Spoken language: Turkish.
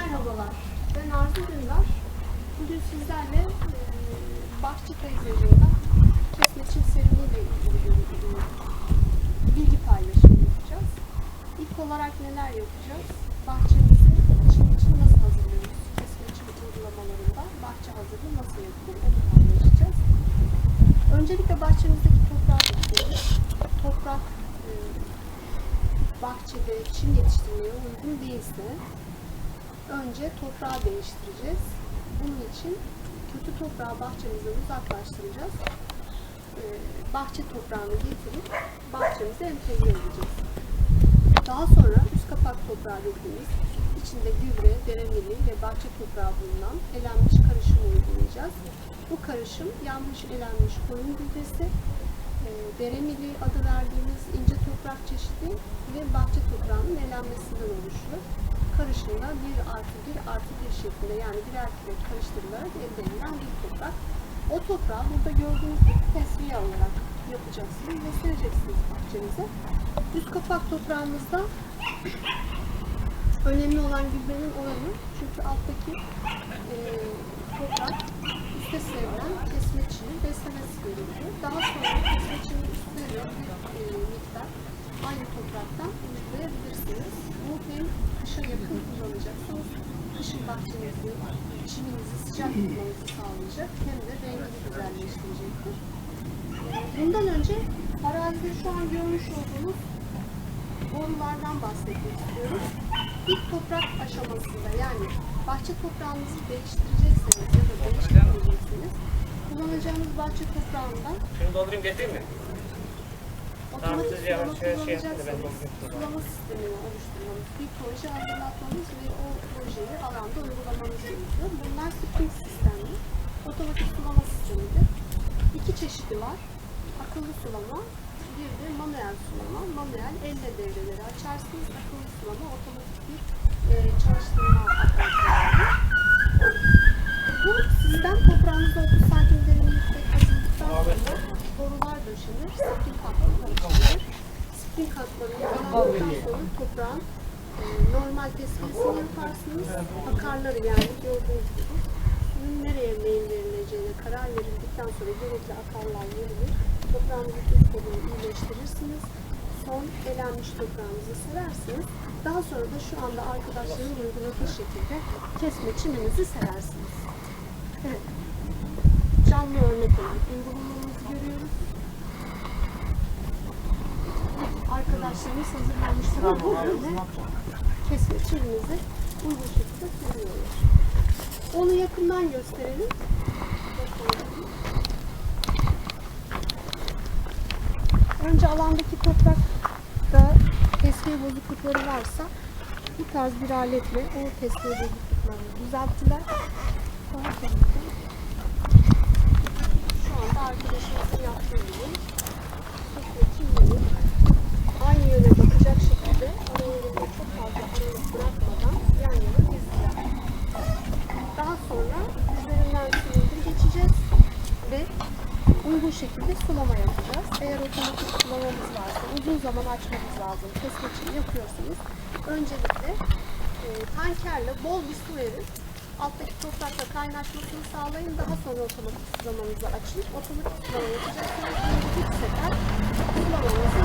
Merhabalar, ben Arzu Dündar. Bugün sizlerle e, bahçe peyzajında kesme çim serimi ile ilgili bilgi paylaşımı yapacağız. İlk olarak neler yapacağız? Bahçemizi çim için nasıl hazırlıyoruz? Kesme çim uygulamalarında bahçe hazırlığı nasıl yapılır? Onu paylaşacağız. Öncelikle bahçemizdeki toprağı bakıyoruz. Toprak bahçede çim yetiştirmeye uygun değilse önce toprağı değiştireceğiz. Bunun için kötü toprağı bahçemizden uzaklaştıracağız. Ee, bahçe toprağını getirip bahçemize entegre edeceğiz. Daha sonra üst kapak toprağı dediğimiz içinde gübre, deremili ve bahçe toprağı bulunan elenmiş karışımı uygulayacağız. Bu karışım yanmış elenmiş koyun gübresi, e, deremili adı verdiğimiz ince toprak çeşidi ve bahçe toprağının elenmesinden oluşuyor. Karışımda 1 artı 1 artı 1 şeklinde yani birer kere karıştırılarak elde edilen bir toprak. O toprağı burada gördüğünüz gibi tesviye olarak yapacaksınız ve sereceksiniz bahçenize. Üst kapak toprağımızda önemli olan gübrenin oranı çünkü alttaki e, toprak üstte serilen kesme çimi beslemesi gerekiyor. Daha sonra kesme çimi üstüne de bir e, miktar aynı topraktan kışa yakın kullanacaksınız. Kışın bahçenizi, çiminizi sıcak tutmanızı sağlayacak hem de rengini güzelleştirecektir. Bundan önce arazide şu an görmüş olduğunuz borulardan bahsetmek istiyorum. İlk toprak aşamasında yani bahçe toprağınızı değiştirecekseniz ya da değiştirmeyecekseniz kullanacağınız bahçe toprağından Şunu doldurayım getireyim mi? Otomatik sulama kullanacaksanız sulama sistemini oluşturmanız, bir proje hazırlatmanız ve o projeyi alanda uygulamanız gerekiyor. Bunlar spring sistemli, otomatik sulama sistemidir. İki çeşidi var. Akıllı sulama, bir de manuel sulama. Manuel elle devreleri açarsınız. Akıllı sulama otomatik bir e, çalıştırma aparatı. Spring hatları yağlandıktan sonra toprağın e, normal tespitini yaparsınız. Akarları yani gördüğünüz gibi suyun nereye meyil verileceğine karar verildikten sonra gerekli akarlar verilir. Toprağınızı üst kolunu iyileştirirsiniz. Son elenmiş toprağınızı serersiniz. Daha sonra da şu anda arkadaşların uyguladığı şekilde kesme çiminizi serersiniz. Evet. Canlı örnek olarak Arkadaşlarımız hazırlanmış böyle kesme çimimizi uygun şekilde seviyoruz. Onu yakından gösterelim. Önce alandaki toprakta tesviye bozuklukları varsa bu tarz bir aletle o tesviye bozukluklarını düzelttiler. Sonra uygun şekilde sulama yapacağız. Eğer otomatik sulamamız varsa uzun zaman açmamız lazım. Kesme için yapıyorsanız öncelikle e, tankerle bol bir su verin. Alttaki toprakla kaynaşmasını sağlayın. Daha sonra otomatik sulamanızı açın. Otomatik sulama yapacaksınız. Bir sefer sulamanızı